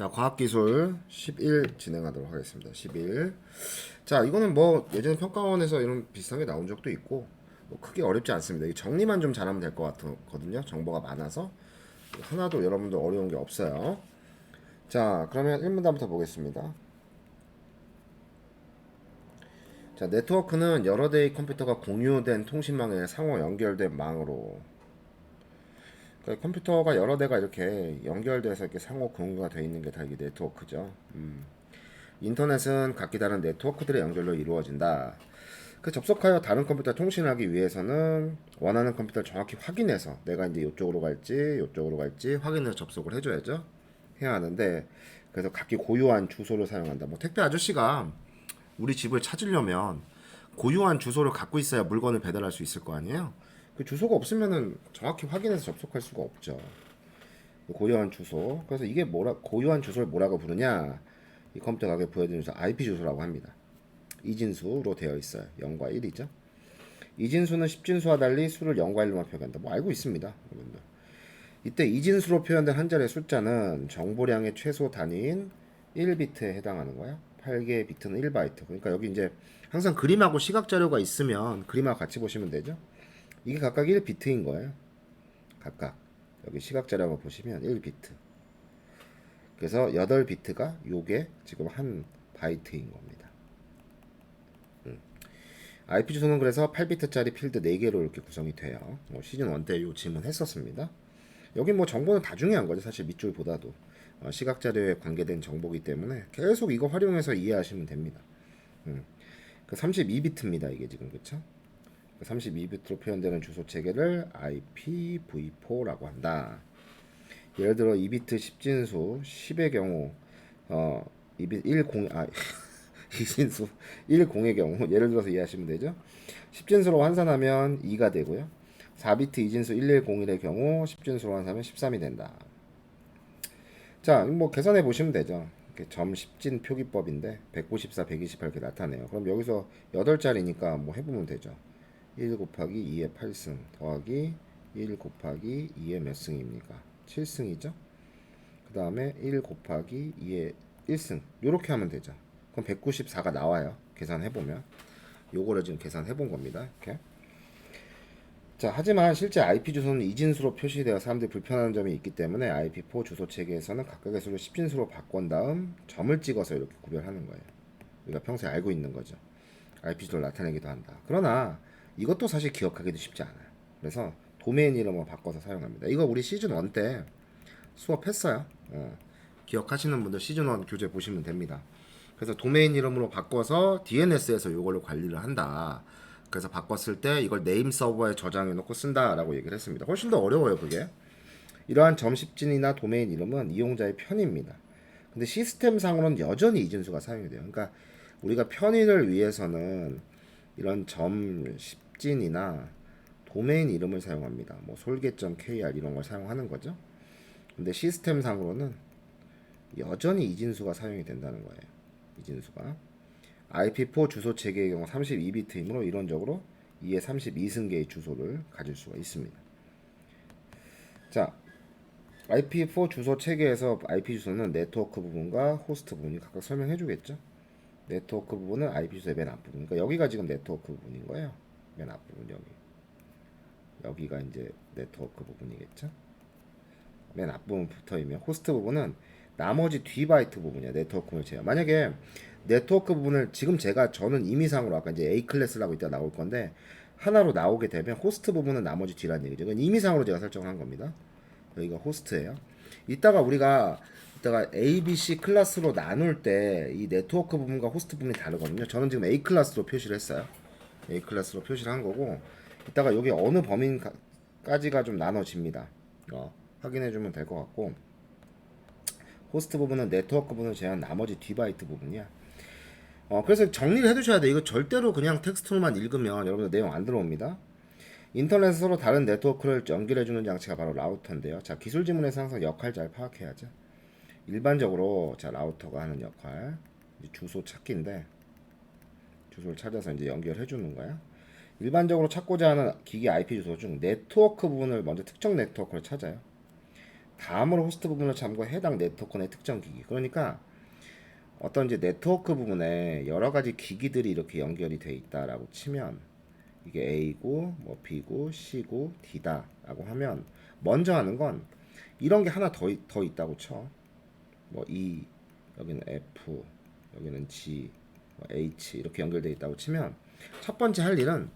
자, 과학기술 11 진행하도록 하겠습니다. 11. 자, 이거는 뭐 예전에 평가원에서 이런 비슷한 게 나온 적도 있고 뭐 크게 어렵지 않습니다. 이 정리만 좀 잘하면 될 것 같거든요. 정보가 많아서 하나도 여러분들 어려운 게 없어요. 자, 그러면 1문단부터 보겠습니다. 자, 네트워크는 여러 대의 컴퓨터가 공유된 통신망에 상호 연결된 망으로 그러니까 컴퓨터가 여러 대가 이렇게 연결돼서 이렇게 상호 공유가 되어 있는 게 다 이게 네트워크죠. 음. 인터넷은 각기 다른 네트워크들의 연결로 이루어진다. 그 접속하여 다른 컴퓨터 통신하기 위해서는 원하는 컴퓨터를 정확히 확인해서 내가 이제 이쪽으로 갈지 이쪽으로 갈지 확인해서 접속을 해줘야죠. 해야 하는데 그래서 각기 고유한 주소를 사용한다. 뭐 택배 아저씨가 우리 집을 찾으려면 고유한 주소를 갖고 있어야 물건을 배달할 수 있을 거 아니에요. 그 주소가 없으면은 정확히 확인해서 접속할 수가 없죠. 고유한 주소. 그래서 이게 뭐라 고유한 주소를 뭐라고 부르냐? 이 컴퓨터 가게 보여드리는 주소 IP 주소라고 합니다. 이진수로 되어 있어요. 0과 1이죠. 이진수는 10진수와 달리 수를 0과 1로만 표현한다. 뭐 알고 있습니다. 여러분들. 이때 이진수로 표현된 한 자리의 숫자는 정보량의 최소 단위인 1비트에 해당하는 거야. 8개의 비트는 1바이트. 그러니까 여기 이제 항상 그림하고 시각 자료가 있으면 그림하고 같이 보시면 되죠. 이게 각각 1비트인 거예요. 각각. 여기 시각 자료를 보시면 1비트. 그래서 8비트가 요게 지금 한 바이트인 겁니다. IP 주소는 그래서 8비트짜리 필드 4개로 이렇게 구성이 돼요. 뭐 시즌 1때이 질문 했었습니다. 여기 뭐 정보는 다 중요한 거죠. 사실 밑줄보다도. 어, 시각 자료에 관계된 정보이기 때문에 계속 이거 활용해서 이해하시면 됩니다. 음. 그 32비트입니다. 이게 지금 그쵸? 32비트로 표현되는 주소 체계를 IPv4라고 한다. 예를 들어 2비트 10진수 10의 경우 어 2비트 10 아, 이진수 10의 경우 예를 들어서 이해하시면 되죠. 10진수로 환산하면 2가 되고요. 4비트 이진수 1101의 경우 10진수로 환산하면 13이 된다. 자, 뭐 계산해 보시면 되죠. 점 10진 표기법인데 194, 128 이렇게 나타내요. 그럼 여기서 8자리니까 뭐 해보면 되죠. 1 곱하기 2의 8승 더하기 1 곱하기 2의 몇 승입니까? 7승이죠. 그 다음에 1 곱하기 2의 1승 요렇게 하면 되죠. 그럼 194가 나와요. 계산해보면 요거를 지금 계산해본 겁니다. 이렇게 자, 하지만 실제 IP 주소는 이진수로 표시되어 사람들이 불편한 점이 있기 때문에 IP4 주소 체계에서는 각각의 수를 10진수로 바꾼 다음 점을 찍어서 이렇게 구별하는 거예요. 우리가 평소에 알고 있는 거죠. IP 주소를 나타내기도 한다. 그러나 이것도 사실 기억하기도 쉽지 않아요. 그래서 도메인 이름을 바꿔서 사용합니다. 이거 우리 시즌 1 때 수업했어요. 어. 기억하시는 분들 시즌 1 교재 보시면 됩니다. 그래서 도메인 이름으로 바꿔서 DNS에서 이걸로 관리를 한다. 그래서 바꿨을 때 이걸 네임 서버에 저장해 놓고 쓴다라고 얘기를 했습니다. 훨씬 더 어려워요, 그게. 이러한 점십진이나 도메인 이름은 이용자의 편의입니다. 근데 시스템상으로는 여전히 이진수가 사용이 돼요. 그러니까 우리가 편의를 위해서는 이런 점십 진이나 도메인 이름을 사용합니다. 뭐 솔겟.kr 이런 걸 사용하는 거죠. 근데 시스템상으로는 여전히 이진수가 사용이 된다는 거예요. 이진수가. IP4 주소 체계의 경우 32비트이므로 이론적으로 2의 32승계의 주소를 가질 수가 있습니다. 자, IP4 주소 체계에서 IP 주소는 네트워크 부분과 호스트 부분이 각각 설명해 주겠죠. 네트워크 부분은 IP 주소의 맨 앞부분. 그러니까 여기가 지금 네트워크 부분인 거예요. 맨 앞부분 여기. 여기가 이제 네트워크 부분이겠죠. 맨 앞부분 붙어 있면 호스트 부분은 나머지 뒤 바이트 부분이야. 네트워크를 제어. 만약에 네트워크 부분을 지금 제가 저는 임의상으로 아까 이제 A 클래스라고 이따 나올 건데 하나로 나오게 되면 호스트 부분은 나머지 뒤란 얘기죠. 이건 임의상으로 제가 설정을 한 겁니다. 여기가 호스트예요. 이따가 우리가 이따가 A, B, C 클래스로 나눌 때 이 네트워크 부분과 호스트 부분이 다르거든요. 저는 지금 A 클래스로 표시를 했어요. A 클래스로 표시를 한 거고 이따가 여기 어느 범인까지가 좀 나눠집니다. 어, 확인해 주면 될 것 같고 호스트 부분은 네트워크 부분을 제한 나머지 디바이트 부분이야. 어, 그래서 정리를 해 두셔야 돼. 이거 절대로 그냥 텍스트로만 읽으면 여러분들 내용 안 들어옵니다. 인터넷에 서로 다른 네트워크를 연결해 주는 장치가 바로 라우터인데요. 자, 기술 지문에서 항상 역할 잘 파악해야죠. 일반적으로 자 라우터가 하는 역할 주소 찾기인데 주소를 찾아서 이제 연결해 주는 거야. 일반적으로 찾고자 하는 기기 IP 주소 중 네트워크 부분을 먼저 특정 네트워크를 찾아요. 다음으로 호스트 부분을 참고 해당 네트워크 내 특정 기기. 그러니까 어떤 이제 네트워크 부분에 여러 가지 기기들이 이렇게 연결이 돼 있다라고 치면 이게 A고 뭐 B고 C고 D다라고 하면 먼저 하는 건 이런 게 하나 더, 있- 더 있다고 쳐. 뭐 E 여기는 F 여기는 G 뭐 H 이렇게 연결돼 있다고 치면 첫 번째 할 일은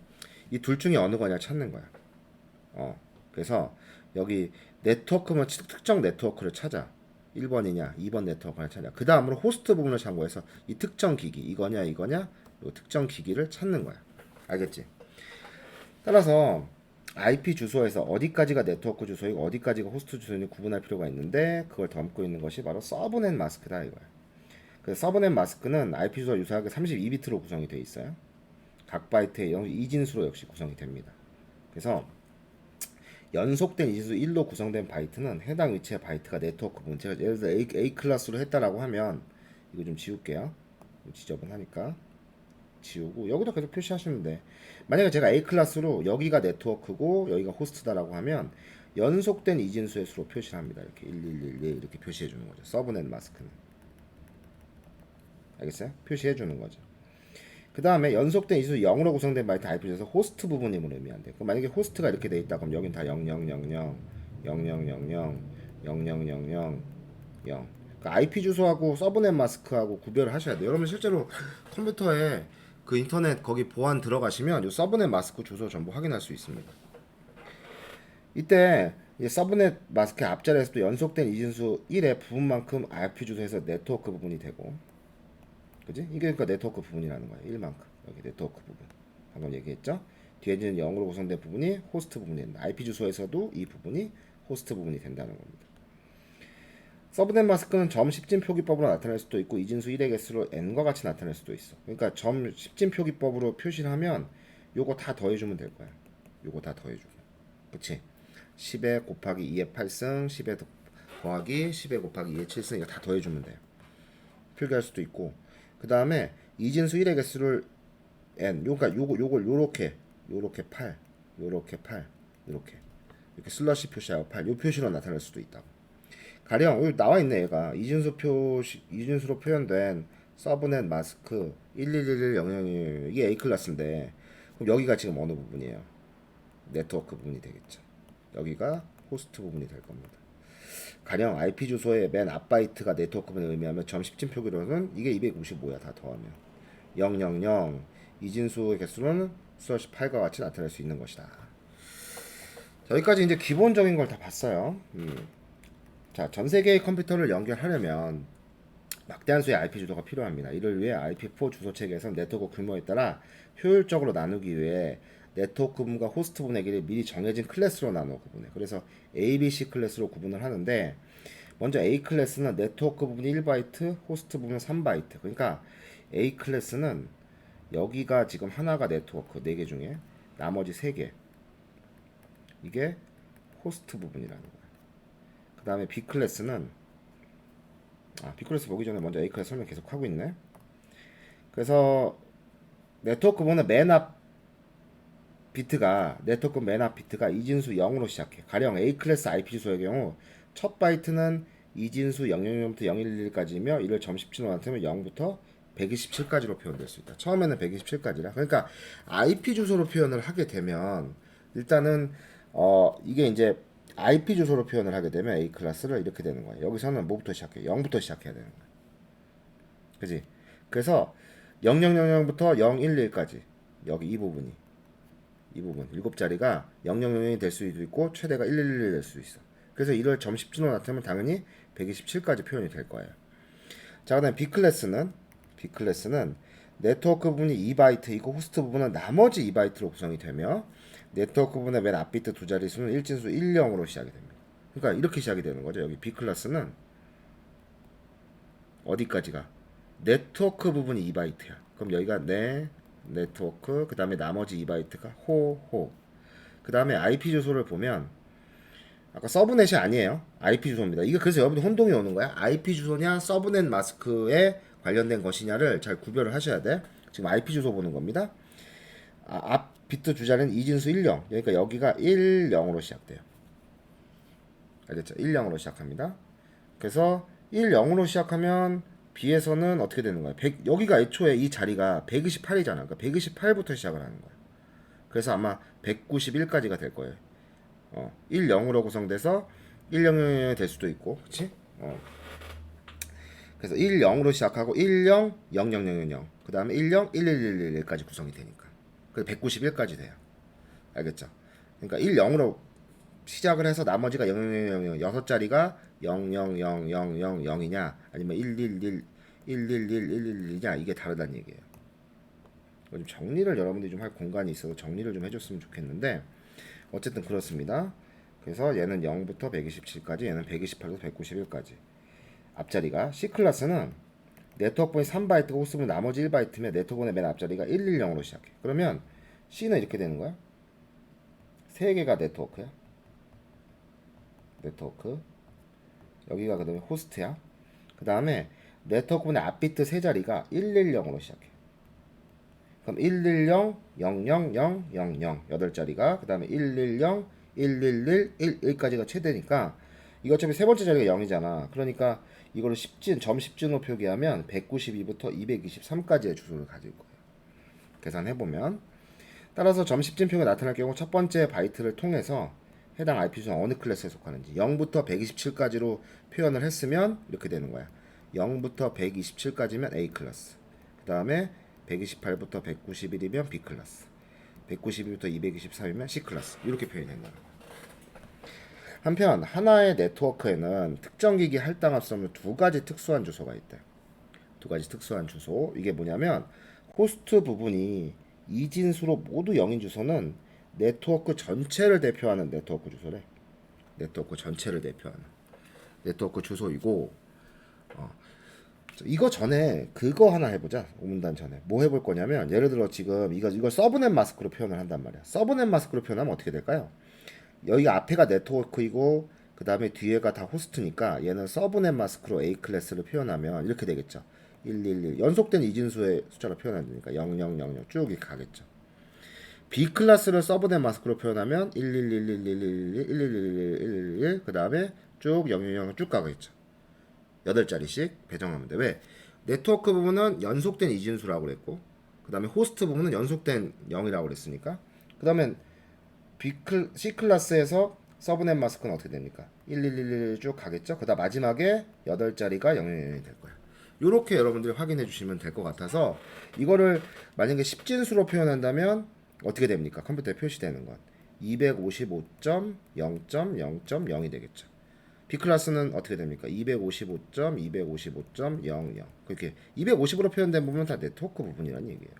이 둘 중에 어느 거냐 찾는 거야. 어. 그래서 여기 네트워크면 치- 특정 네트워크를 찾아. 1번이냐, 2번 네트워크를 찾아. 그 다음으로 호스트 부분을 참고해서 이 특정 기기, 이거냐, 이거냐, 이 특정 기기를 찾는 거야. 알겠지? 따라서 IP 주소에서 어디까지가 네트워크 주소이고 어디까지가 호스트 주소인지 구분할 필요가 있는데 그걸 담고 있는 것이 바로 서브넷 마스크다 이거야. 그 서브넷 마스크는 IP 주소와 유사하게 32비트로 구성이 되어 있어요. 각 바이트의 영- 이진수로 역시 구성이 됩니다. 그래서 연속된 이진수 1로 구성된 바이트는 해당 위치의 바이트가 네트워크 부분 제가 예를 들어 A, A 클래스로 했다라고 하면 이거 좀 지울게요. 지저분하니까 지우고 여기도 계속 표시하시면 돼. 만약에 제가 A 클래스로 여기가 네트워크고 여기가 호스트다라고 하면 연속된 이진수의 수로 표시를 합니다. 이렇게 1111 이렇게 표시해 주는 거죠. 서브넷 마스크는 알겠어요? 표시해 주는 거죠 그 다음에 연속된 이수 0으로 구성된 바이트 IP 주소에서 호스트 부분임을 의미한대. 그럼 만약에 호스트가 이렇게 돼 있다 그럼 여긴 다 0000, 0000, 0000, 0000, 0. 그러니까 IP 주소하고 서브넷 마스크하고 구별을 하셔야 돼요. 여러분 실제로 컴퓨터에 그 인터넷 거기 보안 들어가시면 이 서브넷 마스크 주소 전부 확인할 수 있습니다. 이때 이 서브넷 마스크 앞자리에서도 연속된 이진수 1의 부분만큼 IP 주소에서 네트워크 부분이 되고 그지? 이게 그러니까 네트워크 부분이라는 거야. 1만큼. 여기 네트워크 부분. 방금 얘기했죠? 뒤에는 0으로 구성된 부분이 호스트 부분이 된다. IP 주소에서도 이 부분이 호스트 부분이 된다는 겁니다. 서브넷 마스크는 점 10진 표기법으로 나타낼 수도 있고 이진수 1의 개수로 n과 같이 나타낼 수도 있어. 그러니까 점 10진 표기법으로 표시를 하면 요거 다 더해주면 될 거야. 요거 다 더해주고. 그치? 10에 곱하기 2의 8승, 10에 더하기 10에 곱하기 2의 7승 이거 다 더해주면 돼요. 표기할 수도 있고 그 다음에 이진수 1의 개수를 n 요가 요거 요걸 요렇게 요렇게 8 요렇게 8 요렇게 이렇게 슬러시 표시하고 8 요 표시로 나타낼 수도 있다. 가령 여기 나와 있네 얘가 이진수 표시 이진수로 표현된 서브넷 마스크 1111001 이게 A 클래스인데 그럼 여기가 지금 어느 부분이에요? 네트워크 부분이 되겠죠. 여기가 호스트 부분이 될 겁니다. 가령 IP 주소의 맨 앞바이트가 네트워크 부분을 의미하면 점 10진 표기로는 이게 255야 다 더하면 000 이진수의 개수는 수없이 8과 같이 나타낼 수 있는 것이다. 자, 여기까지 이제 기본적인 걸 다 봤어요. 음. 자, 전 세계의 컴퓨터를 연결하려면 막대한 수의 IP 주소가 필요합니다. 이를 위해 IP4 주소 체계에서는 네트워크 규모에 따라 효율적으로 나누기 위해 네트워크 부분과 호스트 부분의 길이 미리 정해진 클래스로 나누어 구분해. 그래서 A, B, C 클래스로 구분을 하는데 먼저 A 클래스는 네트워크 부분 1바이트, 호스트 부분 3바이트. 그러니까 A 클래스는 여기가 지금 하나가 네트워크 4개 중에 나머지 3개. 이게 호스트 부분이라는 거야. 그 다음에 B 클래스는 아, B 클래스 보기 전에 먼저 A 클래스 설명 계속 하고 있네. 그래서 네트워크 부분은 맨 앞 비트가 네트워크 맨 앞 비트가 이진수 0으로 시작해. 가령 A 클래스 IP 주소의 경우 첫 바이트는 이진수 000부터 011까지이며 이를 점 17로 나타내면 0부터 127까지로 표현될 수 있다. 처음에는 127까지라. 그러니까 IP 주소로 표현을 하게 되면 일단은 어 이게 이제 IP 주소로 표현을 하게 되면 A 클래스를 이렇게 되는 거야. 여기서는 뭐부터 시작해? 0부터 시작해야 되는 거야. 그지? 그래서 0000부터 011까지 여기 이 부분이 이 부분 일곱 자리가 0000이 될 수도 있고 최대가 111이 될수 있어. 그래서 이걸 점 10진으로 나타내면 당연히 127까지 표현이 될 거예요. 자, 그다음에 B 클래스는 B 클래스는 네트워크 부분이 2바이트이고 호스트 부분은 나머지 2바이트로 구성이 되며 네트워크 부분의 맨 앞비트 두 자리 수는 일진수 10으로 시작이 됩니다. 그러니까 이렇게 시작이 되는 거죠. 여기 B 클래스는 어디까지가 네트워크 부분이 2바이트야. 그럼 여기가 네 네트워크 그 다음에 나머지 2바이트가 호호. 그 다음에 IP 주소를 보면 아까 서브넷이 아니에요. IP 주소입니다. 이게 그래서 여러분들 혼동이 오는 거야. IP 주소냐 서브넷 마스크에 관련된 것이냐를 잘 구별을 하셔야 돼. 지금 IP 주소 보는 겁니다. 아, 앞 비트 주자는 이진수 10. 그러니까 여기가 10으로 시작돼요. 알겠죠? 1, 0으로 시작합니다. 그래서 1, 0으로 시작하면 B에서는 어떻게 되는 거야? 100, 여기가 애초에 이 자리가 128이잖아. 그러니까 128부터 시작을 하는 거야. 그래서 아마 191까지가 될 거예요. 어, 1, 0으로 구성돼서 1, 0, 0, 될 수도 있고, 그렇지? 어. 그래서 1, 0으로 시작하고 1, 0, 0, 0, 0, 0, 0. 그 다음에 1, 0, 1, 1, 1, 1, 1까지 구성이 되니까. 그래서 191까지 돼요. 알겠죠? 그러니까 1, 0으로 시작을 해서 나머지가 0, 0, 0, 0, 6 자리가 0, 0, 0, 0, 0, 0이냐 아니면 1, 1, 1, 1, 1, 1, 1, 1이냐 이게 다르다는 얘기예요. 좀 정리를 여러분들이 좀 할 공간이 있어서 정리를 좀 해줬으면 좋겠는데 어쨌든 그렇습니다. 그래서 얘는 0부터 127까지 얘는 128부터 191까지 앞자리가 C 클래스는 네트워크번이 3바이트고 호스트분 나머지 1바이트면 네트워크번의 맨 앞자리가 110으로 시작해. 그러면 C는 이렇게 되는 거야. 세 개가 네트워크야. 네트워크. 여기가 그 다음에 호스트야. 그 다음에 네트워크분의 앞비트 세 자리가 110으로 시작해. 그럼 110, 000, 00, 8 자리가 그 다음에 110, 111, 11까지가 최대니까 이거 어차피 세 번째 자리가 0이잖아. 그러니까 이거를 10진, 점 10진으로 표기하면 192부터 223까지의 주소를 가질 거예요. 계산해보면 따라서 점 10진 표가 나타날 경우 첫 번째 바이트를 통해서 해당 IP 주소는 어느 클래스에 속하는지 0부터 127까지로 표현을 했으면 이렇게 되는 거야. 0부터 127까지면 A 클래스. 그 다음에 128부터 191이면 B 클래스. 192부터 223이면 C 클래스. 이렇게 표현이 된다는. 한편 하나의 네트워크에는 특정 기기 수 없는 두 가지 특수한 주소가 있대. 두 가지 특수한 주소. 이게 뭐냐면 호스트 부분이 이진수로 모두 0인 주소는 네트워크 전체를 대표하는 네트워크 주소래. 네트워크 전체를 대표하는 네트워크 주소이고 어, 이거 전에 그거 하나 해보자. 오문단 전에 뭐 해볼 거냐면 예를 들어 지금 이거 이걸 서브넷 마스크로 표현을 한단 말이야. 서브넷 마스크로 표현하면 어떻게 될까요? 여기 앞에가 네트워크이고 그 다음에 뒤에가 다 호스트니까 얘는 서브넷 마스크로 A 클래스를 표현하면 이렇게 되겠죠. 111 연속된 이진수의 숫자로 표현하니까 0000쭉 이렇게 가겠죠. B 클래스를 서브넷 마스크로 표현하면 11111111111그 다음에 쭉000쭉 가겠죠. 8자리씩 배정하면 돼. 왜? 네트워크 부분은 연속된 이진수라고 그랬고 그 다음에 호스트 부분은 연속된 0이라고 그랬으니까 그 다음에 B 클, C 클래스에서 서브넷 마스크는 어떻게 됩니까? 1111 쭉 가겠죠? 그 다음 마지막에 8자리가 000이 될 거야. 요렇게 여러분들이 확인해 주시면 될 것 같아서 이거를 만약에 10진수로 표현한다면 어떻게 됩니까? 컴퓨터에 표시되는 건 255.0.0.0이 되겠죠. B 클래스는 어떻게 됩니까? 255.255.00 그렇게 250으로 표현된 부분은 다 네트워크 부분이라는 얘기예요.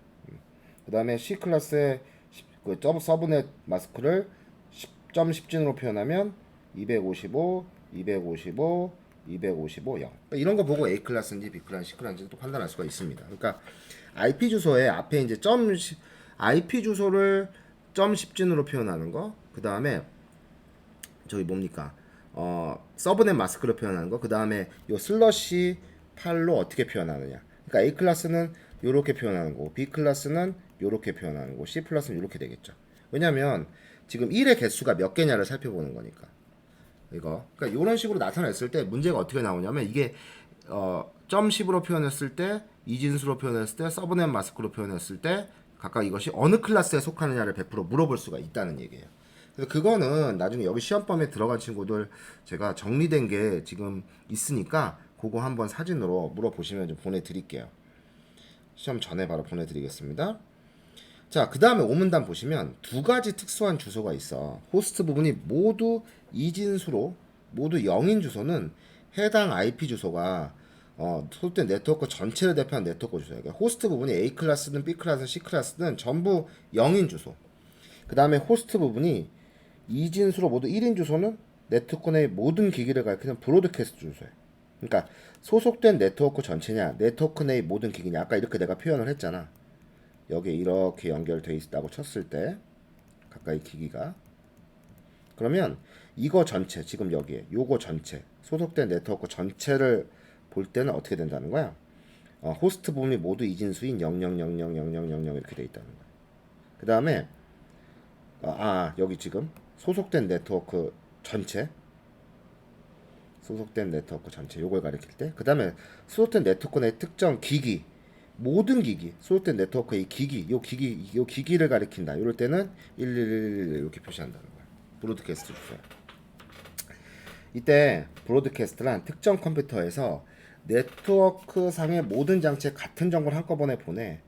그 다음에 C 클래스의 그 서브넷 마스크를 10.10진으로 표현하면 255, 255, 255, 0. 그러니까 이런 거 보고 A 클래스인지 B 클래스, C 클래스인지 또 판단할 수가 있습니다. 그러니까 IP 주소에 앞에 이제 점 IP 주소를 점 10진으로 표현하는 거, 그 다음에 저기 뭡니까? 어, 서브넷 마스크로 표현하는 거, 그 다음에 요 슬러시 8로 어떻게 표현하느냐. 그러니까 A 클래스는 요렇게 표현하는 거고, B 클래스는 요렇게 표현하는 거고, C 플러스는 요렇게 되겠죠. 왜냐면 지금 1의 개수가 몇 개냐를 살펴보는 거니까. 이거. 그러니까 이런 식으로 나타냈을 때 문제가 어떻게 나오냐면 이게 어, 점 10으로 표현했을 때, 이진수로 표현했을 때, 서브넷 마스크로 표현했을 때 각각 이것이 어느 클래스에 속하느냐를 100% 물어볼 수가 있다는 얘기예요. 그래서 그거는 나중에 여기 시험범에 들어간 친구들 제가 정리된 게 지금 있으니까 그거 한번 사진으로 물어보시면 좀 보내드릴게요. 시험 전에 바로 보내드리겠습니다. 자, 그 다음에 오문단 보시면 두 가지 특수한 주소가 있어. 호스트 부분이 모두 이진수로 모두 0인 주소는 해당 IP 주소가 어, 소속된 네트워크 전체를 대표하는 네트워크 주소예요. 그러니까 호스트 부분이 A 클래스든 B 클래스, C 클래스든 전부 0인 주소. 그 다음에 호스트 부분이 이진수로 모두 1인 주소는 네트워크 내 모든 기기를 가리키는 브로드캐스트 주소예요. 그러니까 소속된 네트워크 전체냐, 네트워크 내 모든 기기냐. 아까 이렇게 내가 표현을 했잖아. 여기에 이렇게 연결돼 있다고 쳤을 때 가까이 기기가 그러면 이거 전체 지금 여기에 요거 전체 소속된 네트워크 전체를 볼 때는 어떻게 된다는 거야? 어, 호스트 부분이 모두 이진수인 00000000 이렇게 돼 있다는 거야. 그 다음에 어, 아 여기 지금 소속된 네트워크 전체 소속된 네트워크 전체 요걸 가리킬 때 그 다음에 소속된 네트워크 내 특정 기기 모든 기기 소속된 네트워크의 기기 요 기기 요 기기를 가리킨다 이럴 때는 111 이렇게 표시한다는 거야 브로드캐스트 주소야 이때 브로드캐스트란 특정 컴퓨터에서 네트워크 상의 모든 장치에 같은 정보를 한꺼번에 보내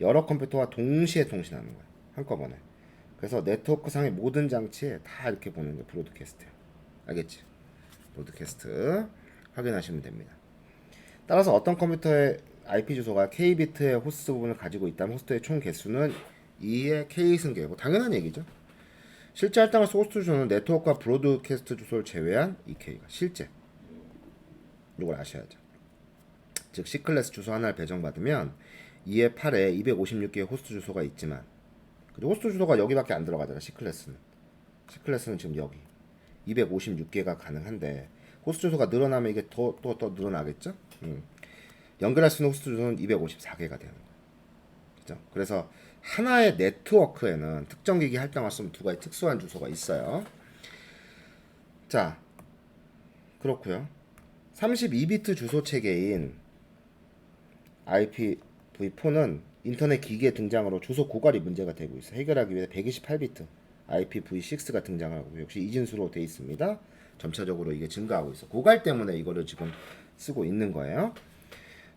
여러 컴퓨터와 동시에 통신하는 거야 한꺼번에. 그래서 네트워크 상의 모든 장치에 다 이렇게 보는 게 브로드캐스트야 알겠지? 브로드캐스트 확인하시면 됩니다. 따라서 어떤 컴퓨터의 IP 주소가 K비트의 호스트 부분을 가지고 있다면 호스트의 총 개수는 2의 K 승계고 당연한 얘기죠. 실제 할당한 소스 주소는 네트워크와 브로드캐스트 주소를 제외한 2K가 실제. 이걸 아셔야죠 즉 C클래스 주소 하나를 배정받으면 2의 8에 256개의 호스트 주소가 있지만 그리고 호스트 주소가 여기밖에 안 들어가잖아 C클래스는. C클래스는 지금 여기. 256개가 가능한데 호스트 주소가 늘어나면 이게 더또더 늘어나겠죠? 음. 연결할 수 있는 호스트 주소는 254개가 되는 거예요 그죠? 그래서 하나의 네트워크에는 특정 기기 할당할 수 있는 두 가지 특수한 주소가 있어요. 자 그렇고요. 32비트 주소 체계인 IPv4는 인터넷 기기의 등장으로 주소 고갈이 문제가 되고 있어. 해결하기 위해 128비트 IPv6가 등장하고 역시 이진수로 돼 있습니다. 점차적으로 이게 증가하고 있어. 고갈 때문에 이거를 지금 쓰고 있는 거예요.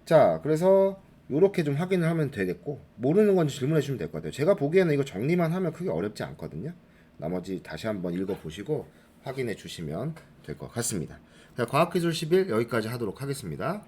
자, 그래서 요렇게 좀 확인을 하면 되겠고 모르는 건 질문해 주시면 될 것 같아요. 제가 보기에는 이거 정리만 하면 크게 어렵지 않거든요. 나머지 다시 한번 읽어 보시고 확인해 주시면 될 것 같습니다. 자, 과학기술 11 여기까지 하도록 하겠습니다.